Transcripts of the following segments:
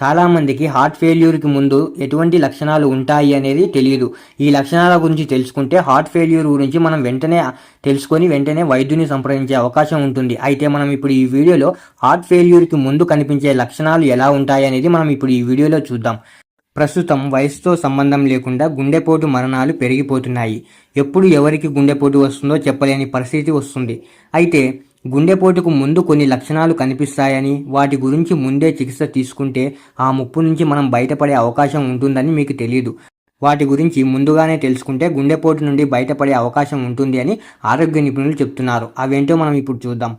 చాలామందికి హార్ట్ ఫెయిల్యూర్కి ముందు ఎటువంటి లక్షణాలు ఉంటాయి అనేది తెలియదు. ఈ లక్షణాల గురించి తెలుసుకుంటే హార్ట్ ఫెయిల్యూర్ గురించి మనం వెంటనే తెలుసుకొని వెంటనే వైద్యుని సంప్రదించే అవకాశం ఉంటుంది. అయితే మనం ఇప్పుడు ఈ వీడియోలో హార్ట్ ఫెయిల్యూర్కి ముందు కనిపించే లక్షణాలు ఎలా ఉంటాయి అనేది మనం ఇప్పుడు ఈ వీడియోలో చూద్దాం. ప్రస్తుతం వయసుతో సంబంధం లేకుండా గుండెపోటు మరణాలు పెరిగిపోతున్నాయి. ఎప్పుడు ఎవరికి గుండెపోటు వస్తుందో చెప్పలేని పరిస్థితి వస్తుంది. అయితే గుండెపోటుకు ముందు కొన్ని లక్షణాలు కనిపిస్తాయని వాటి గురించి ముందే చికిత్స తీసుకుంటే ఆ ముప్పు నుంచి మనం బయటపడే అవకాశం ఉంటుందని మీకు తెలియదు వాటి గురించి ముందుగానే తెలుసుకుంటే గుండెపోటు నుండి బయటపడే అవకాశం ఉంటుంది అని ఆరోగ్య నిపుణులు చెప్తున్నారు. అవేంటో మనం ఇప్పుడు చూద్దాం.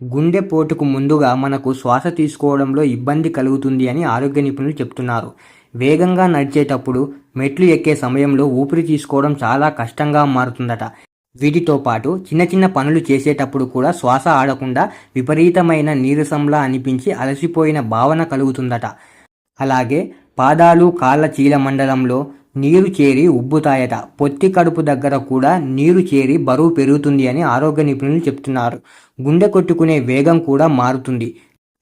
గుండెపోటుకు ముందుగా మనకు శ్వాస తీసుకోవడంలో ఇబ్బంది కలుగుతుంది అని ఆరోగ్య నిపుణులు చెప్తున్నారు. వేగంగా నడిచేటప్పుడు మెట్లు ఎక్కే సమయంలో ఊపిరి తీసుకోవడం చాలా కష్టంగా మారుతుందట. వీటితో పాటు చిన్న చిన్న పనులు చేసేటప్పుడు కూడా శ్వాస ఆడకుండా విపరీతమైన నీరసంలా అనిపించి అలసిపోయిన భావన కలుగుతుందట. అలాగే పాదాలు కాళ్ళ చీల మండలంలో నీరు చేరి ఉబ్బుతాయట. పొత్తి కడుపు దగ్గర కూడా నీరు చేరి బరువు పెరుగుతుంది అని ఆరోగ్య నిపుణులు చెప్తున్నారు. గుండె కొట్టుకునే వేగం కూడా మారుతుంది.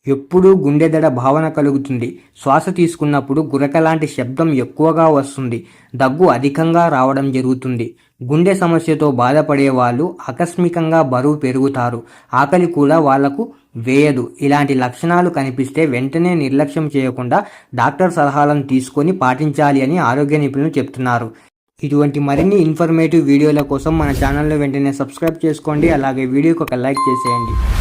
ఎప్పుడూ గుండెదడ భావన కలుగుతుంది. శ్వాస తీసుకున్నప్పుడు గురక లాంటి శబ్దం ఎక్కువగా వస్తుంది. దగ్గు అధికంగా రావడం జరుగుతుంది. గుండె సమస్యతో బాధపడే వాళ్ళు ఆకస్మికంగా బరువు పెరుగుతారు. ఆకలి కూడా వాళ్ళకు వేయదు. ఇలాంటి లక్షణాలు కనిపిస్తే వెంటనే నిర్లక్ష్యం చేయకుండా డాక్టర్ సలహాలను తీసుకొని పాటించాలి అని ఆరోగ్య నిపుణులు చెప్తున్నారు. ఇటువంటి మరిన్ని ఇన్ఫర్మేటివ్ వీడియోల కోసం మన ఛానల్ను వెంటనే సబ్స్క్రైబ్ చేసుకోండి. అలాగే వీడియోకి ఒక లైక్ చేసేయండి.